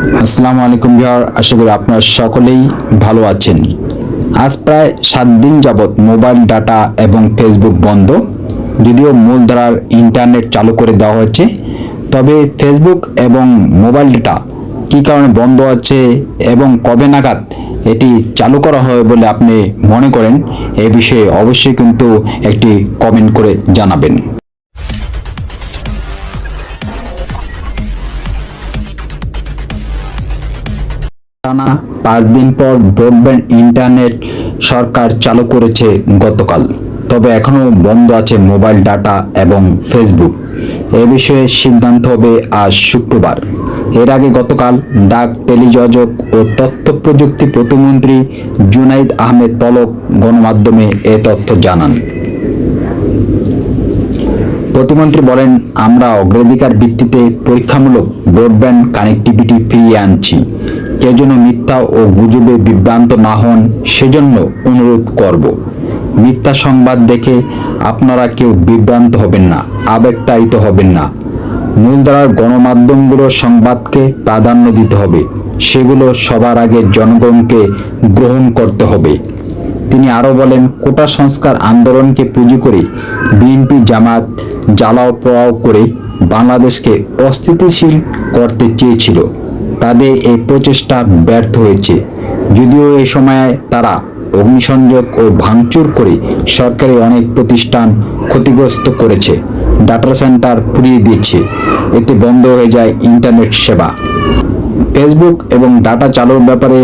আসসালামু আলাইকুম বিহার আশা করি আপনারা সকলেই ভালো আছেন। আজ প্রায় সাত দিন যাবৎ মোবাইল, ডাটা এবং ফেসবুক বন্ধ। যদিও মূলধারার ইন্টারনেট চালু করে দেওয়া হয়েছে, তবে ফেসবুক এবং মোবাইল ডাটা কী কারণে বন্ধ আছে এবং কবে নাগাদ এটি চালু করা হবে বলে আপনি মনে করেন, এ বিষয়ে অবশ্যই কিন্তু একটি কমেন্ট করে জানাবেন। টানা পাঁচ দিন পর ব্রডব্যান্ড ইন্টারনেট সরকার চালু করেছে গতকাল। তবে এখনও বন্ধ আছে মোবাইল ডাটা এবং ফেসবুক এ বিষয়ে সিদ্ধান্ত হবে আজ শুক্রবার। এর আগে গতকাল ডাক টেলিযোজক ও তথ্য প্রযুক্তি প্রতিমন্ত্রী জুনাইদ আহমেদ পলক গণমাধ্যমে এ তথ্য জানান। প্রতিমন্ত্রী বলেন, আমরা অগ্রাধিকার ভিত্তিতে পরীক্ষামূলক ব্রডব্যান্ড কানেক্টিভিটি ফিরিয়ে আনছি। কেউ যেন মিথ্যা ও গুজবে বিভ্রান্ত না হন, সেজন্য অনুরোধ করব। মিথ্যা সংবাদ দেখে আপনারা কেউ বিভ্রান্ত হবেন না, আবেগতাড়িত হবেন না। মূলধারার গণমাধ্যমগুলোর সংবাদকে প্রাধান্য দিতে হবে। সেগুলো সবার আগে জনগণকে গ্রহণ করতে হবে। তিনি আরও বলেন, কোটা সংস্কার আন্দোলনকে পুঁজি করে বিএনপি জামাত জ্বালাও পোড়াও করে বাংলাদেশকে অস্থিতিশীল করতে চেয়েছিল। তাদের এই প্রচেষ্টা ব্যর্থ হয়েছে। যদিও এই সময়ে তারা অগ্নিসংযোগ ও ভাঙচুর করে সরকারি অনেক প্রতিষ্ঠান ক্ষতিগ্রস্ত করেছে। ডাটা সেন্টার পুড়িয়ে দিয়েছে। এতে বন্ধ হয়ে যায় ইন্টারনেট সেবা। ফেসবুক এবং ডাটা চালুর ব্যাপারে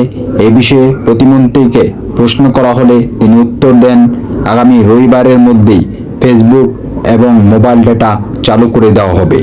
এ বিষয়ে প্রতিমন্ত্রীকে প্রশ্ন করা হলে তিনি উত্তর দেন, আগামী রবিবারের মধ্যেই ফেসবুক এবং মোবাইল ডাটা চালু করে দেওয়া হবে।